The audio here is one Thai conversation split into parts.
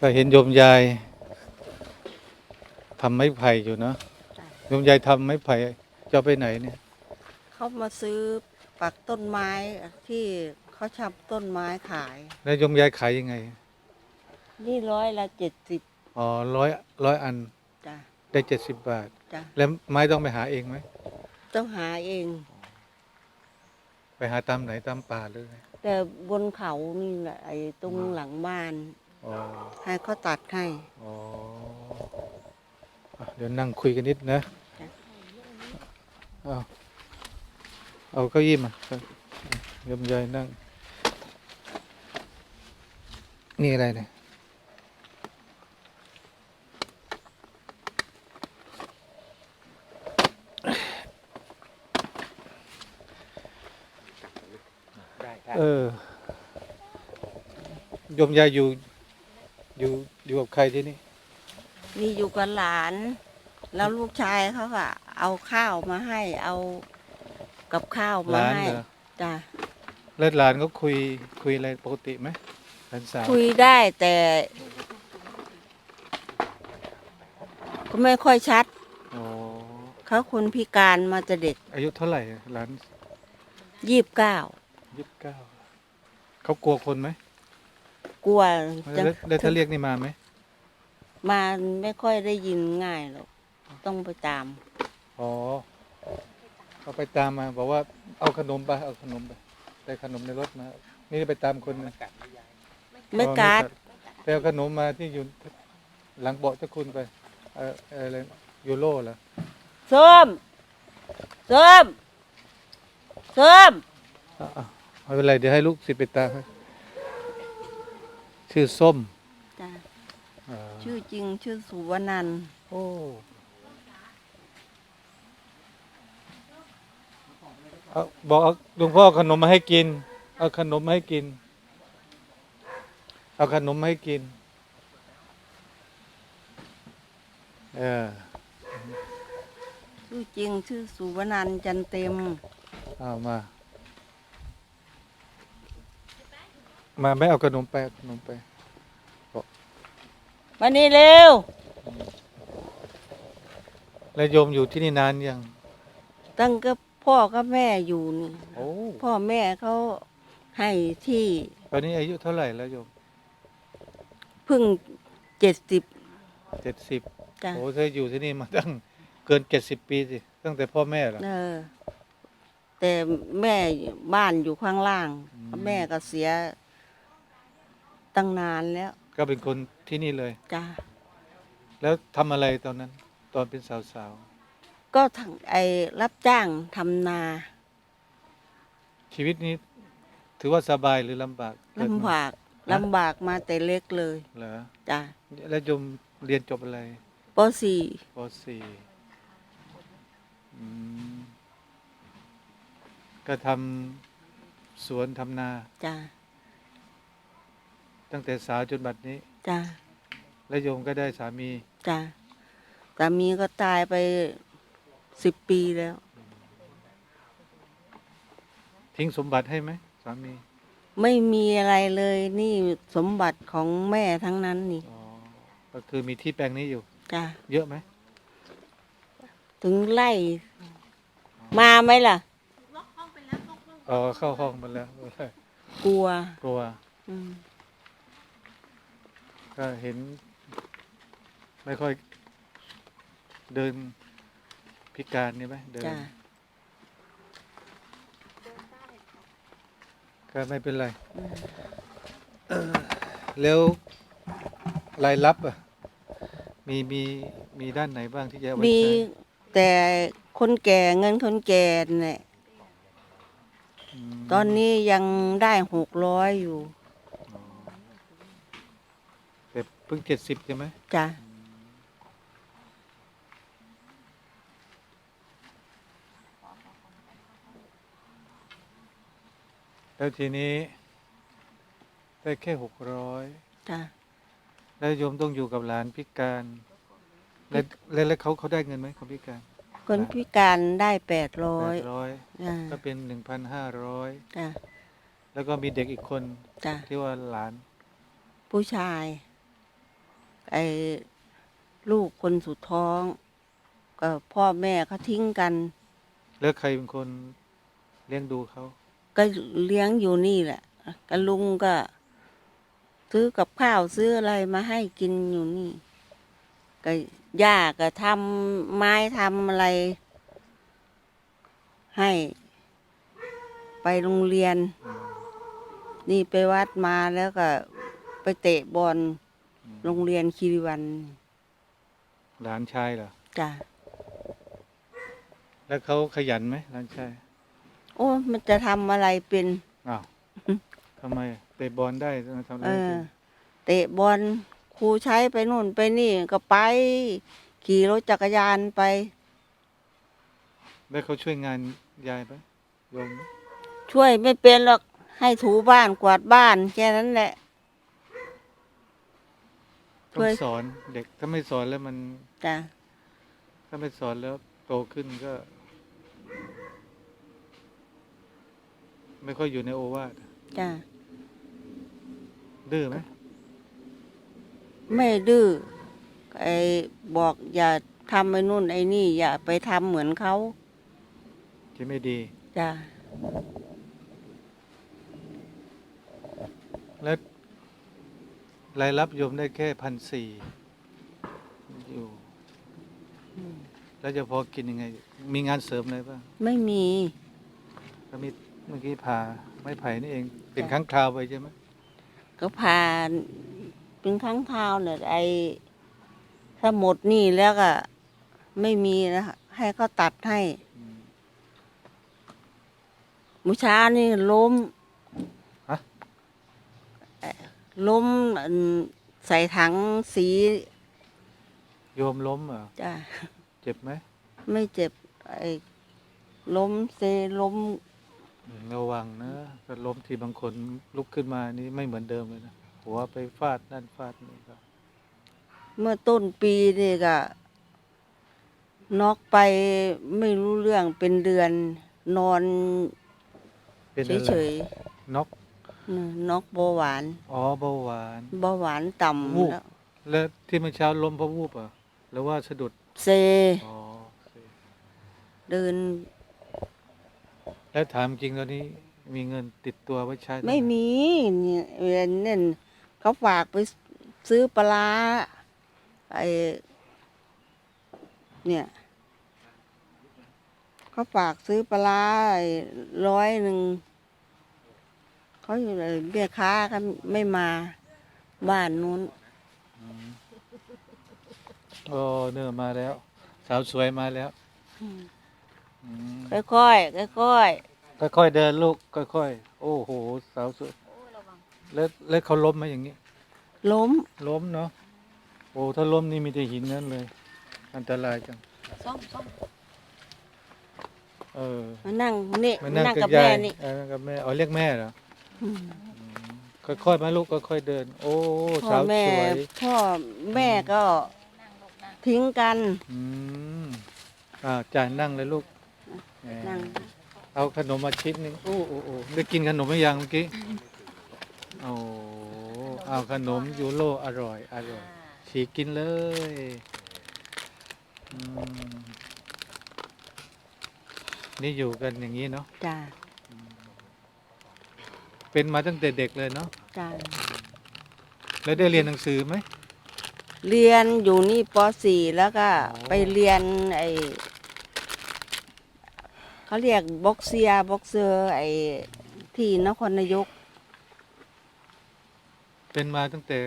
ก็เห็นโยมยายทำไม้ไผ่อยู่เนอะจ้ะโยมยายทำไม้ไผ่จะเอาไปไหนเนี่ยเขามาซื้อปักต้นไม้ที่เขาชับต้นไม้ขาย แล้วโยมยายขายยังไง นี่ร้อยละเจ็ดสิบอ๋อร้อยร้อยอันจ้ะได้เจ็ดสิบบาท จ้ะแล้วไม้ต้องไปหาเองไหมต้องหาเอง ไปหาตามไหนตามป่าเลยแต่บนเขานี่แหละไอ้ตรงหลังบ้าน อ๋อให้เขาตัดให้ อ๋ออะเดี๋ยวนั่งคุยกันนิดนะจ้ะ เอาเอาเก้าอี้มาโยมยายนั่ง นี่อะไรเนี่ยได้ได้เออโยมยายอยู่ อยู่อยู่กับใครที่นี่นี่อยู่กับหลาน แล้วลูกชายเขาก็เอาข้าวมาให้เอากับข้าวหมาลานให้เหรอจ้ะแล้วหลานก็คุยคุยอะไรปกติไหมหลานสาวคุยได้แต่ ก็ไม่ค่อยชัด อ๋อเขาคนพิการมาจะเด็กอายุเท่าไหร่หลานยี่บเก้ายี่สิบเก้าเขากลัวคนไหม กลัวจะแล้วแล้วถ้าเรียกนี่มาไหมมาไม่ค่อยได้ยินง่ายหรอกต้องไปตาม อ๋อเขาไปตามมา บอกว่าเอาขนมไปเอาขนมไปได้ขนมในรถมา นี่ไปตามคนนะไม่การดไปเอาขนมมาที่อยู่หลังเบาะเจ้าคุณไปเออเอออะไรยูโรเหรอส้มส้มส้ม อะอะไม่เป็นไรเดี๋ยวให้ลูกศิษย์ไปตามให้ ชื่อส้มจ้ะอ่าชื่อจริงชื่อสุวรรนันท์โอ้เอาบอกเอาหลวงพ่อเอาขนมมาให้กิน เอาขนมมาให้กิน เอาขนมมาให้กิน เออชื่อจริงชื่อสุวรรนันท์จันเต็มเอามา มาไม่เอาขนมไปเอาขนมไปมานี่เร็ว แล้วโยมอยู่ที่นี่นานยังตั้งก็พ่อกับแม่อยู่นี่ โอ้พ่อแม่เขาให้ที่ตอนนี้อายุเท่าไหร่แล้วโยมเพึ่งเจ็ดสิบเจ็ดสิบจ้ะโอ้เธออยู่ที่นี่มาตั้งเกินเจ็ดสิบปีสิตั้งแต่พ่อแม่เหรอ เออ แต่แม่บ้านอยู่ข้างล่าง อืม แม่ก็เสีย ตั้งนานแล้วก็เป็นคนที่นี่เลย จ้ะแล้วทำอะไรตอนนั้น ตอนเป็นสาวก็ทั้งไอ้รับจ้างทำนาๆ ชีวิตนี้ ถือว่าสบายหรือลำบากเกิดมลำบากลำบากมาแต่เล็กเลยเหรอจ้ะแล้วโยมเรียนจบอะไรปสี่ปสี่อืมก็ทำสวนทำนา จ้ะ ตั้งแต่สาวจนบัดนี้ จ้ะแล้วโยมก็ได้สามี จ้ะสามีก็ตายไปสิบปีแล้ว ทิ้งสมบัติให้ไหมสามีไม่มีอะไรเลยนี่สมบัติของแม่ทั้งนั้นนี่อ๋อก็คือมีที่แปลงนี้อยู่ จ้ะเยอะไหมถึงไล่ มาไหมล่ะอ๋อเข้าห้องมาแล้วกลัวกลัว อืม ก็เห็น ไม่ค่อย เดินพิการนี่ไหมเดินจ้ะก็ไม่เป็นไร อืมแล้วรายรับอะ มีมีมีด้านไหนบ้างที่จะเอาไว้มีใช้แต่คนแก่เงินคนแก่เนี่ยมตอนนี้ยังได้หกร้อยอยู่ อ๋อแต่ เพิ่งเจ็ดสิบใช่ไหมจ้ะแล้วทีนี้ ได้แค่หกร้อยจ้ะแล้วโยมต้องอยู่กับหลานพิการแล้วแล้วแล้วเขาเขาได้เงินไหมคนพิการคนพิการได้แปดร้อแปย ดร้อยจ้ะก็เป็นหนึ่งพันห้าร้อยจ้ะแล้วก็มีเด็กอีกคนจ้ะที่ว่าหลานผู้ชาย ไอ้ลูกคนสุดท้องกับพ่อแม่เขาทิ้งกัน แล้วใครเป็นคนเลี้ยงดูเขาก็เลี้ยงอยู่นี่แหละกับลุงก็ ซื้อกับข้าวซื้ออะไรมาให้กินอยู่นี่ก็ย่าก็ทำไม้ทำอะไร ให้ ไปโรงเรียนอืมนี่ไปวัดมาแล้วก็ไปเตะบอลอืม โรงเรียนคีรีวันหลานชายเหรอ จ้ะแล้วเขาขยันไหมหลานชาย โอ้มันจะทำอะไรเป็น อ้าว ทำไมเตะบอลได้ทำไมทำอะไรเอไม่อเป็นเตะบอลครูใช้ไปนู่นไปนี่ก็ไป ขี่รถจักรยานไป แล้วเขาช่วยงานยายไหมโยมไหมช่วยไม่เป็นหรอกให้ถูบ้านกวาดบ้านแค่นั้นแหละ ต้องช่วยสอนเด็กถ้าไม่สอนแล้วมัน จ้ะถ้าไม่สอนแล้วโตขึ้นก็ ไม่ค่อยอยู่ในโอวาทจ้ะดื้อไหมไม่ดื้อไอ้บอกอย่าทำไอ้นู่นไอ้นี่ อย่าไปทำเหมือนเขาที่ไม่ดี จ้ะแล้ว รายรับโยมได้แค่พันสี่อยู่อืมแล้วจะพอกินยังไง มีงานเสริมอะไรบ้างไม่มีก็มีเมื่อกี้ผ่าไม้ไผ่นี่เอง เป็นจ้ะครั้งคราวไปใช่ไหมก็ผ่านเป็นครั้งคราวเนี่ยไอ้ถ้าหมดหนี่แล้วก็ไม่มีนะให้เขาตัดให้อืมมุช้านี่ล้ม ฮะ เอ่อ ล้มอันใส่ถังสีโยมล้มเหรอจ้ะเจ็บไหมไม่เจ็บไอ้ล้มเซล้มอืมระวังนะก็ล้มทีบางคนลุกขึ้นมานี่ไม่เหมือนเดิมเลยนะหัวไปฟาดนั่นฟาดนี่ก็เมื่อต้นปีนี่ก็น็อกไปไม่รู้เรื่องเป็นเดือนนอนเป็นอะไรเฉยน็อกๆอืม น็อกเบาหวานอ๋อเบาหวานเบาหวานต่วูบำแล้วแล้วที่เมื่อเช้าล้มเพราะวูบเหรอะหรือว่าสะดุดเซอ๋อโอเคเดินแล้วถามจริงตอนนี้มีเงินติดตัวไว้ใช้หไม่มีเนี่ยเวียนเนี่ยเขาฝากไปซื้อปลาร้าไอเนี่ยเขาฝากซื้อปลาร้าไอ้ร้อยหนึ่ง เขาอยู่เลยเบี้ยค้าก็ไม่มาบ้านนู้นอืมโอ้เนื้อมาแล้ว สาวสวยมาแล้วอืมค่อยๆค่อยค่อยๆเดินลูกค่อยๆโอ้โหสาวสวยแล้วแล้วเขาล้มไหมอย่างนี้ ๆล้มล้มเนาะโอ้ถ้าล้มนี่มีแต่หินนั่นเลย อันตรายจังเออมานั่งนี่มามานั่งนั่งกักับบยาแม่ยนี่เออกับแม่อ๋อเรียกแม่เหรออืม ค่อยๆมาลูกค่อยๆเดิน โอ้พ่อสาวแม่สวยพ่อแม่ก็ทิ้งกัน อืมอ่าจ่ายนั่งเลยลูกแหมนั่ง เอาขนมมาชิ้นหนึ่งโอ้โอ้โอ้ได้กินขนมไหมยังเมื่อกี้โอ้เอาขนมยูโรอร่อยอร่อยฉีกกินเลยอืมนี่อยู่กันอย่างนี้เนาะจ้า เป็นมาตั้งแต่เด็กเลยเนาะจ้าแล้วได้เรียนหนังสือไหม เรียนอยู่นี่ป .4 แล้วก็อ๋อ ไปเรียนไอเขาเรียกบ็อกเซียบ็อกเซอร์ไอที่นครนายกเป็นมาตั้งแต่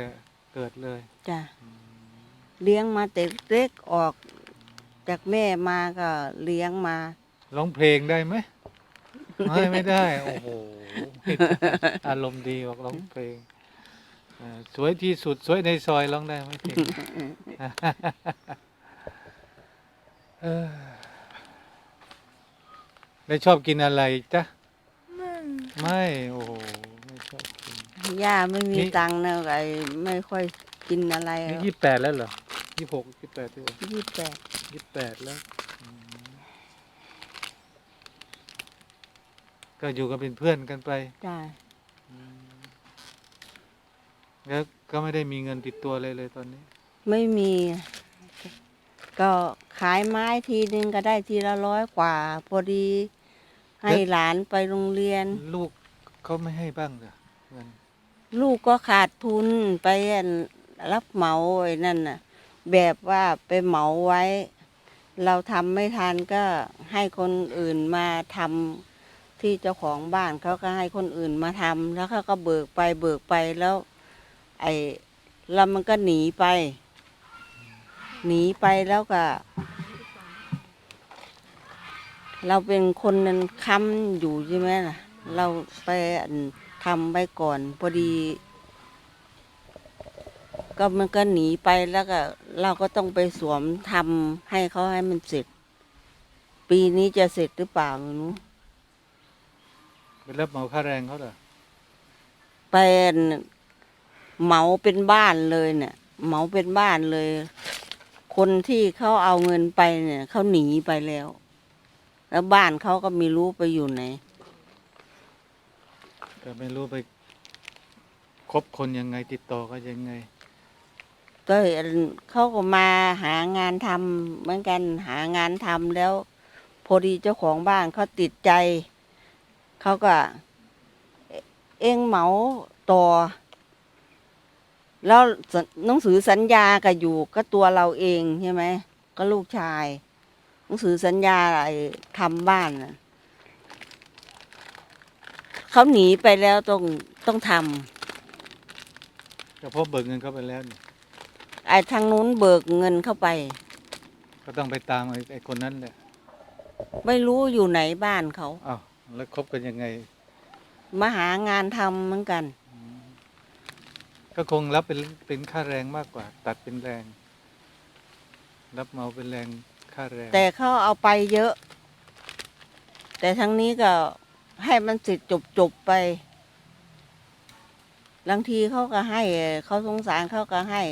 เกิดเลยจ้ะเลี้ยงมาแต่เล็กออก จากแม่มาก็เลี้ยงมา ร้องเพลงได้ไหม ไม่ไม่ได้ โอ้โห อารมณ์ดีบอกร้องเพลงอ่าสวยที่สุดสวยในซอยร้องได้ไหมเพลงเออได้ชอบกินอะไรจ๊ะไม่ โอ้โห ไม่ชอบกิน ย่าไม่มีนี่ ตังค์นะไอไม่ค่อยกินอะไรนี่ยี่แปดแล้วเหรอยี่หกยี่แปดที่ยี่แปด ยี่แปดแล้วอืม ก็อยู่กันเป็นเพื่อนกันไปจ้าแล้วก็ไม่ได้มีเงินติดตัวเลยเลยตอนนี้ ไม่มีก็ขายไม้ทีนึงก็ได้ทีละร้อยกว่า พอดี ให้หลานไปโรงเรียน ลูกเขาไม่ให้บ้างเหรอเงินลูกก็ขาดทุนไปอั่นรับเหมาไอ้นั่นน่ะ แบบว่าไปเหมาไว้ เราทำไม่ทันก็ให้คนอื่นมาทำ ที่เจ้าของบ้านเขาก็ให้คนอื่นมาทำแล้วเขาก็เบิกไปเบิกไปแล้ว ไอ้แล้วมันก็หนีไป หนีไปแล้วก็ เราเป็นคนนั้นค้ำอยู่ใช่ไหมล่ะ เราไปอั่นทำไปก่อนพอดี ก็มันก็หนีไปแล้วก็ เราก็ต้องไปสวมทำให้เขาให้มันเสร็จ ปีนี้จะเสร็จหรือเปล่าไม่รู้ ไปรับเหมาค่าแรงเขาเหรอไปเหมาเป็นบ้านเลยเนี่ย เหมาเป็นบ้านเลย คนที่เขาเอาเงินไปเนี่ยเขาหนีไปแล้ว แล้วบ้านเขาก็ไม่รู้ไปอยู่ไหนแต่ไม่รู้ไปคบคนยังไงติดต่อก็ยังไง ก็เขาก็มาหางานทำเหมือนกันหางานทำแล้ว พอดีเจ้าของบ้านเขาติดใจ เขาก็เอเองเหมาต่อ แล้วสหนังสือสัญญาก็อยู่ก็ตัวเราเองใช่ไหมก็ลูกชาย หนังสือสัญญาอะไรทำบ้านน่ะเขาหนีไปแล้วต้องต้องทำก็เพราะเบิกเงินเขาไปแล้วเนี่ยไอ้ทางนู้นเบิกเงินเข้าไป ก็ต้องไปตามไอ้ไอ้คนนั้นแหละ ไม่รู้อยู่ไหนบ้านเขาอ้าว แล้วคบกันยังไง มาหางานทำเหมือนกัน ก็คงรับเป็นเป็นค่าแรงมากกว่า ตัดเป็นแรง รับเหมาเป็นแรงค่าแรงแต่เขาเอาไปเยอะ แต่ทั้งนี้ก็ให้มันสิทธิ์จบจบๆไปบางทีเขาก็ให้เขาสงสารเขาก็ให้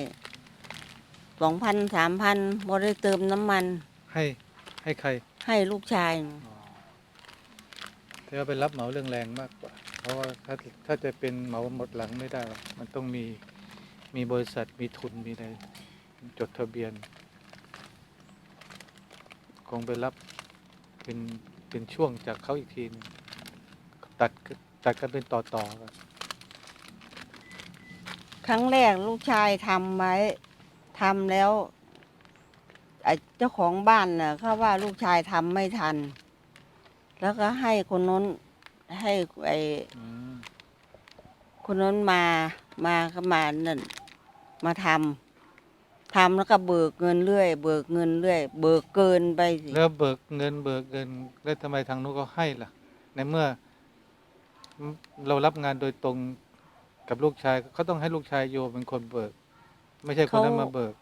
สองพันสามพันพอได้เติมน้ำมันให้ให้ใครให้ลูกชาย อ๋อ แต่ว่าเป็นรับเหมาเรื่องแรงมากกว่า เพราะว่าถ้าถ้าจะเป็นเหมาหมดหลังไม่ได้ มันต้องมีมีบริษัทมีทุนมีอะไรจดทะเบียน คงไปรับเป็นเป็นช่วงจากเขาอีกทีนึงตัดตัดกันเป็นต่อต่อๆกันครั้งแรกลูกชายทำไว้ทำแล้วเจ้าของบ้านน่ะเขาว่าลูกชายทำไม่ทัน แล้วก็ให้คนน้นให้ไอ้อืมคนนั้นมามาก็มานั่นมาทำทำแล้วก็เบิกเงินเรื่อย เบิกเงินเรื่อย เบิกเกินไปสิแล้วเบิกเงิน เบิกเงิน แล้วทำไมทางนู้นก็ให้ล่ะ ในเมื่อ เรารับงานโดยตรงกับลูกชายเขาต้องให้ลูกชายโยเป็นคนเบิก ไม่ใช่คนนั้นมาเบิก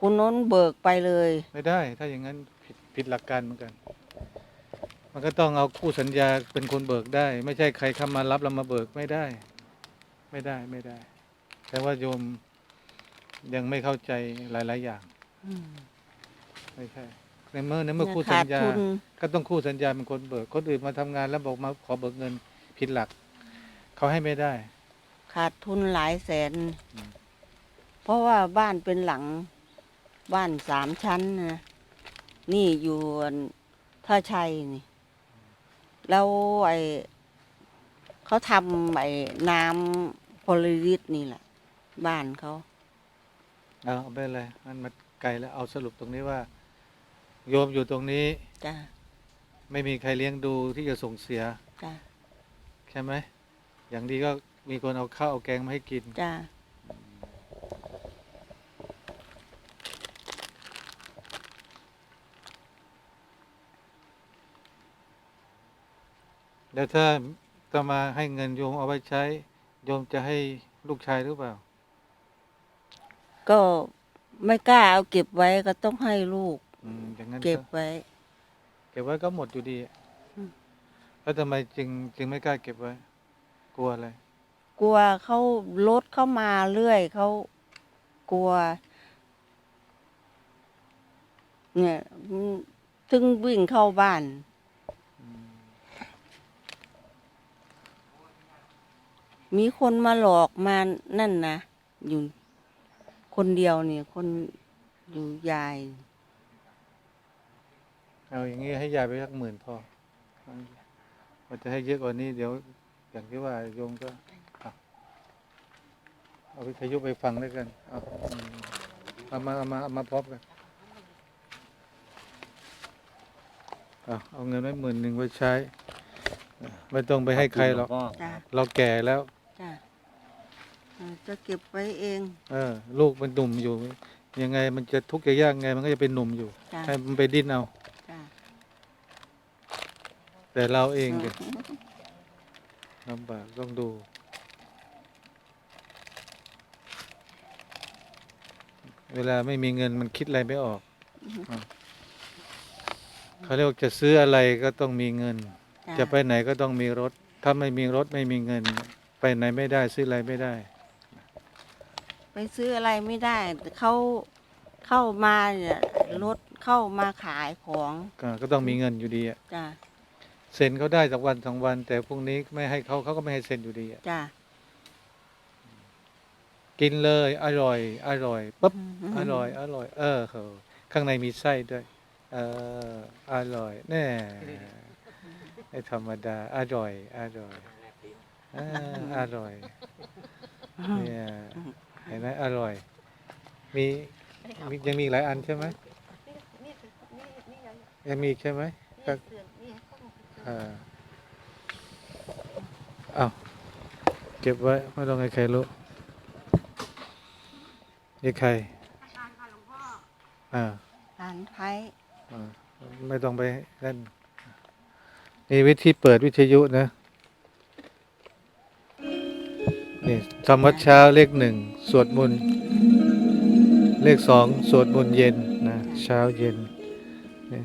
คนน้นเบิกไปเลย ไม่ได้ ถ้าอย่างนั้นผิดผิดหลักการเหมือนกัน มันก็ต้องเอาคู่สัญญาเป็นคนเบิกได้ ไม่ใช่ใครเข้ามารับแล้วมาเบิกไม่ได้ ไม่ได้ไม่ได้ แต่ว่าโยมยังไม่เข้าใจหลาย ๆ อย่างอืมไม่ใช่ในเมื่อในเมื่อคู่สัขาญดญาทุนก็ต้องคู่สัญญาเป็นคนเบิกคนอื่นมาทำงานแล้วบอกมาขอเบิกเงินผิดหลัก เขาให้ไม่ได้ ขาดทุนหลายแสนอืมเพราะว่าบ้านเป็นหลังบ้านสามชั้นนะนี่อยู่ท่าชัยนี่ แล้วไอเขาทำไอ้น้ำโพลิริสนี่แหละ บ้านเขา เอาเอาไปเลยมันมาไกลแล้วเอาสรุปตรงนี้ว่า โยมอยู่ตรงนี้ จ้ะไม่มีใครเลี้ยงดูที่จะส่งเสีย จ้ะใช่ไหม อย่างดีก็มีคนเอาข้าวเอาแกงมาให้กิน จ้ะ แล้วถ้าจะมาให้เงินโยมเอาไว้ใช้ โยมจะให้ลูกชายหรือเปล่า ก็ไม่กล้าเอาเก็บไว้ก็ต้องให้ลูก อืมอย่างนั้นเก็บไว้ เก็บไว้ก็หมดอยู่ดีอะอืม แล้วทำไมจึงจึงไม่กล้าเก็บไว้ กลัวอะไรกลัวเขารถเข้ามาเรื่อยเขากลัว เนี่ยอืมถึงวิ่งเข้าบ้าน มีคนมาหลอกมานั่นนะอยู่คคนเดียวเนี่ย คนอยู่ยาย เอาอย่างนี้ให้ยายไปสักหมื่นพอมันจะให้เยอะกว่านี้เดี๋ยว อย่างที่ว่าโยมก็เอาเอาวิทยุไปฟังด้วยกันเอาอืมเอามาเอามาเอามาพร้อมกันเอาเอาเงินไว้หมื่นหนึ่งไว้ใช้ ไม่ต้องไปให้ใครหรอกจ้ะเราแก่แล้ว จ้ะเออจะเก็บไว้เองเออ ลูกมันหนุ่มอยู่ ยังไงมันจะทุกข์จะยากไง มันก็จะเป็นหนุ่มอยู่ จ้ะให้มันไปดิ้นเอา จ้ะแต่เราเองเนี่ยลำบากต้องดู เวลาไม่มีเงินมันคิดอะไรไม่ออกอะเขาเรียกว่าจะซื้ออะไรก็ต้องมีเงิน จะไปไหนก็ต้องมีรถ ถ้าไม่มีรถไม่มีเงิน ไปไหนไม่ได้ซื้ออะไรไม่ได้ ไปซื้ออะไรไม่ได้เขาเข้ามาเนี่ยรถเข้ามาขายของก็ก็ต้องมีเงินอยู่ดีอะจ้ะเซ็นเขาได้สักวันสองวัน แต่พรุ่งนี้ไม่ให้เขาเขาก็ไม่ให้เซ็นอยู่ดีอะจ้ะกินเลยอร่อยอร่อยปุ๊บมอร่อยอร่อย เออเขาข้างในมีไส้ด้วย เอออร่อยแน่ไม่ธรรมดาอร่อยอร่อยเอออร่อย เนี่ย เห็นไหมอร่อย มีมียังมีอีกหลายอันใช่ไหมยังมีอีกใช่ไหมก็เออเอาเก็บไว้ไม่ต้องให้ใครรู้นี่ใครอ่าหลานไทยอ่าไม่ต้องไปนั่นนี่วิธีเปิดวิทยุนะ นี่ทำวัดเช้าเลขหนึ่งสวดมนต์เลขสองสวดมนต์เย็นนะเช้าเย็นนี่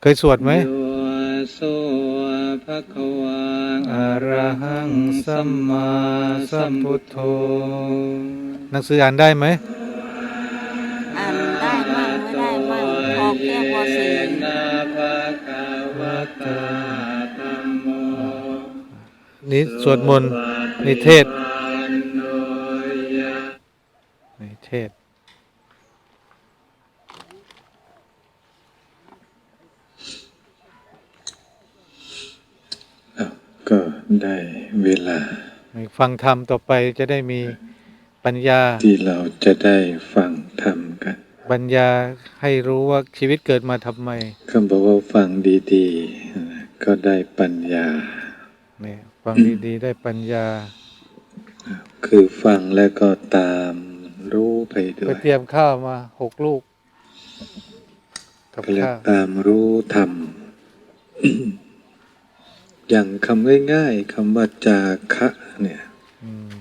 เคยสวดไหมโยโสภะคะวังอะระหังสัมมาสัมพุทโธหนังสืออ่านได้ไหมอ่านได้มั่งไม่ได้มั่งพอแค่พอสี่นาภะคะวะตาธัมโมนี่สวดมนต์นี่เทศน์ วันโนยะ นี่เทศน์ อ้าวก็ ได้เวลานี่ฟังธรรมต่อไปจะได้มีปัญญา ที่เราจะได้ฟังธรรมกัน ปัญญาให้รู้ว่าชีวิตเกิดมาทำไมคำบอกว่าฟังดีๆ ก็ได้ปัญญาเนี่ยฟังดีๆ ได้ปัญญา คือฟังแล้วก็ตามรู้ไปด้ไปวยเตรียมข้าวมาหกลูกกับก็เรียกข้าวตามรู้ธรรม อย่างคำง่ายๆคำว่าจาคะเนี่ยอืม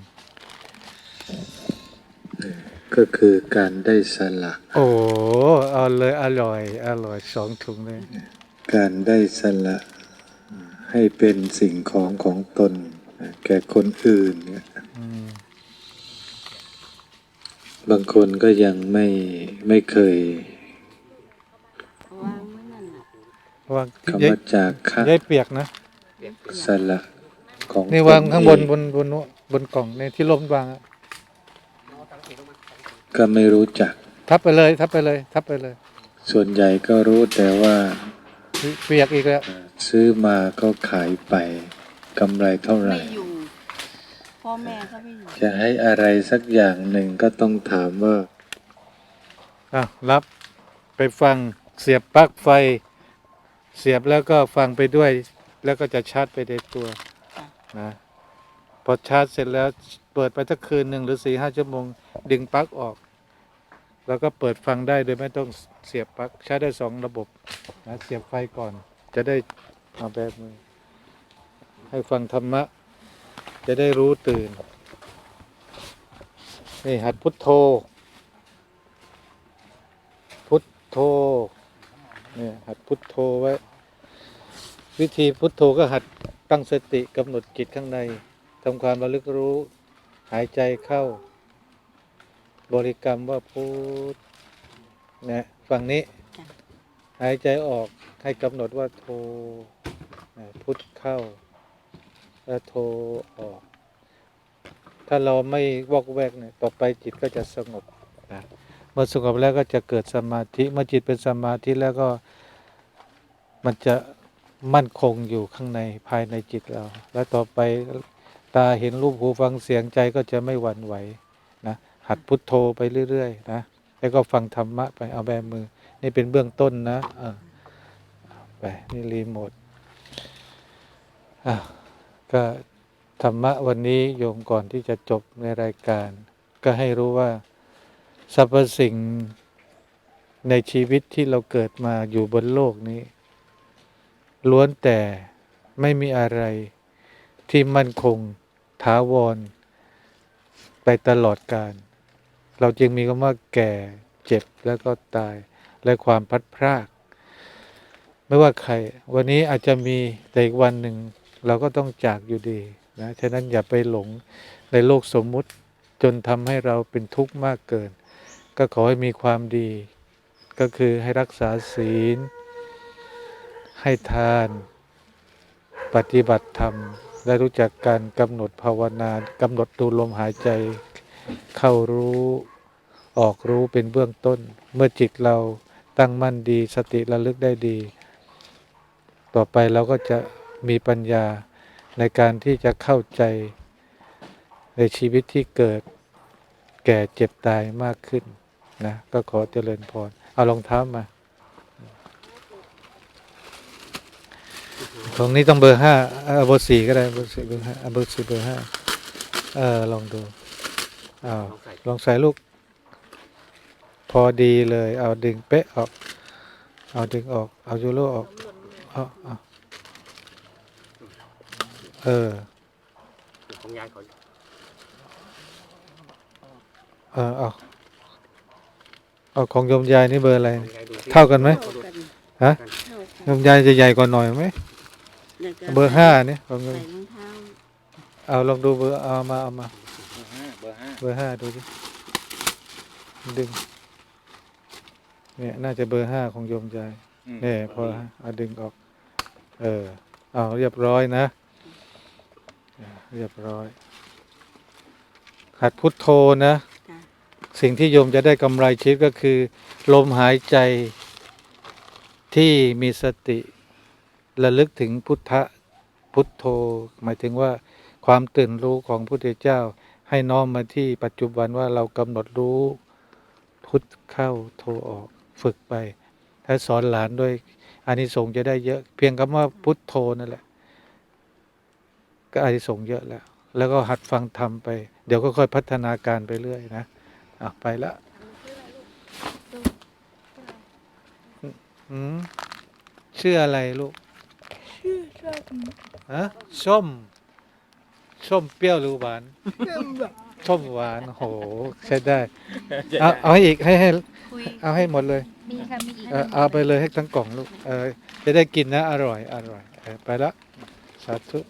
ก็คือการได้สละ โอ้เอาเลยอร่อย อร่อยสองถุงเลย การได้สละ ให้เป็นสิ่งของของตน แก่คนอื่นเนี่ยอืมบางคนก็ยังไม่ไม่เคยวางไว้นั่นน่ะวางคำย้ายว่าจาคะย้ายเปียกนะ สละของนี่วางข้างบนบนบนนู้นบนกล่องในที่ล้มวางอะก็ไม่รู้จัก ทับไปเลย ทับไปเลย ทับไปเลย ส่วนใหญ่ก็รู้แต่ว่าเปียกอีกแล้ว ซื้อมาก็ขายไปกำไรเท่าไหร่ไม่อยู่พ่อแม่ก็ไม่อยู่จะให้อะไรสักอย่างหนึ่งก็ต้องถามว่าอะรับไปฟังเสียบปลั๊กไฟ เสียบแล้วก็ฟังไปด้วย แล้วก็จะชาร์จไปในตัวนะพอชาร์จเสร็จแล้วเปิดไปสักคืนหนึ่งหรือสี่ห้าชั่วโมง ดึงปลั๊กออก แล้วก็เปิดฟังได้โดยไม่ต้องเสียบปลั๊กชาร์จได้สองระบบนะเสียบไฟก่อน จะได้เอาแบบมือให้ฟังธรรมะ จะได้รู้ตื่นนี่หัดพุทโธ พุทโธเนี่ยหัดพุทโธไว้ วิธีพุทโธก็หัดตั้งสติกำหนดจิตข้างในทำความระลึกรู้ หายใจเข้า บริกรรมว่าพุทนะฝั่งนี้ หายใจออกให้กำหนดว่าโทนะพุทเข้าแล้วโทออก ถ้าเราไม่วอกแวกเนี่ยต่อไปจิตก็จะสงบนะเมื่อสงบแล้วก็จะเกิดสมาธิ เมื่อจิตเป็นสมาธิแล้วก็มันจะ มั่นคงอยู่ข้างในภายในจิตเรา แล้วต่อไปตาเห็นรูปหูฟังเสียงใจก็จะไม่หวั่นไหวนะหัดพุทโธไปเรื่อยๆนะแล้วก็ฟังธรรมะไปเอาแบมือ นี่เป็นเบื้องต้นนะเออไปนี่รีโมทอะก็ธรรมะวันนี้โยมก่อนที่จะจบในรายการ ก็ให้รู้ว่าสรรพสิ่งในชีวิตที่เราเกิดมาอยู่บนโลกนี้ ล้วนแต่ไม่มีอะไรที่มั่นคงถาวร ไปตลอดกาลเราจึงมีคำว่าแก่เจ็บแล้วก็ตายและความพัดพราก ไม่ว่าใคร วันนี้อาจจะมีแต่อีกวันหนึ่ง เราก็ต้องจากอยู่ดีนะฉะนั้นอย่าไปหลงในโลกสมมุติจนทำให้เราเป็นทุกข์มากเกิน ก็ขอให้มีความดี ก็คือให้รักษาศีล ให้ทาน ปฏิบัติธรรม และรู้จักการกำหนดภาวนากำหนดดูลมหายใจ เข้ารู้ออกรู้เป็นเบื้องต้น เมื่อจิตเราตั้งมั่นดีสติระลึกได้ดี ต่อไปเราก็จะมีปัญญาในการที่จะเข้าใจในชีวิตที่เกิดแก่เจ็บตายมากขึ้นนะก็ขอเจริญพรเอารองเท้ามา ตรงนี้ต้องเบอร์ห้าเบอร์สี่ก็ได้เบอร์สี่เบอร์ห้าเบอร์สี่เบอร์ห้าเออลองดูอ้าวลองใส่ลูก พอดีเลย เอาดึงเป๊ะออก เอาดึงออก เอายูโรออกเอาเอาเออของยายเขาเออเอาเอาของยมยายนี่เบอร์อะไร เท่ากันไหมฮะเท่ากันโยมยายจะใหญ่กว่าหน่อยไหม แล้วก็เบอร์ห้าเนี่ยของโยใส่มรองเท้าเอาลองดูเบอร์เอามาเอามาเบอร์ห้าเบอร์ห้าดูดิดึง เนี่ย น่าจะเบอร์ห้าของโยมยายเนี่ยพอละเอาดึงออก เออเอาเรียบร้อยนะอ่าเรียบร้อย หัดพุทโธนะ จ้ะสิ่งที่โยมจะได้กำไรชีวิตก็คือ ลมหายใจที่มีสติ ระลึกถึงพุทธะพุทโธ หมายถึงว่าความตื่นรู้ของพระพุทธเจ้าให้น้อมมาที่ปัจจุบันว่าเรากำหนดรู้พุทเข้าโทออกฝึกไป ถ้าสอนหลานด้วยอานิสงส์จะได้เยอะเพียงคำว่าพุทโธนั่นแหละ ก็อานิสงส์เยอะแล้ว แล้วก็หัดฟังธรรมไป เดี๋ยวก็ค่อยพัฒนาการไปเรื่อยนะอะไปละอืมชื่ออะไรลูกชื่อชอบ ฮะส้ม ส้มเปรี้ยวหรือหวานเรื่องแบบส้มหวานโหใช้ได้ เอาเอาให้อีกให้ให้ คุย เอาให้หมดเลย มีค่ะ มีอีกเออเอาไปเลยให้ทั้งกล่องลูกเออจะได้กินนะ อร่อย อร่อยเออไปละ สาธุข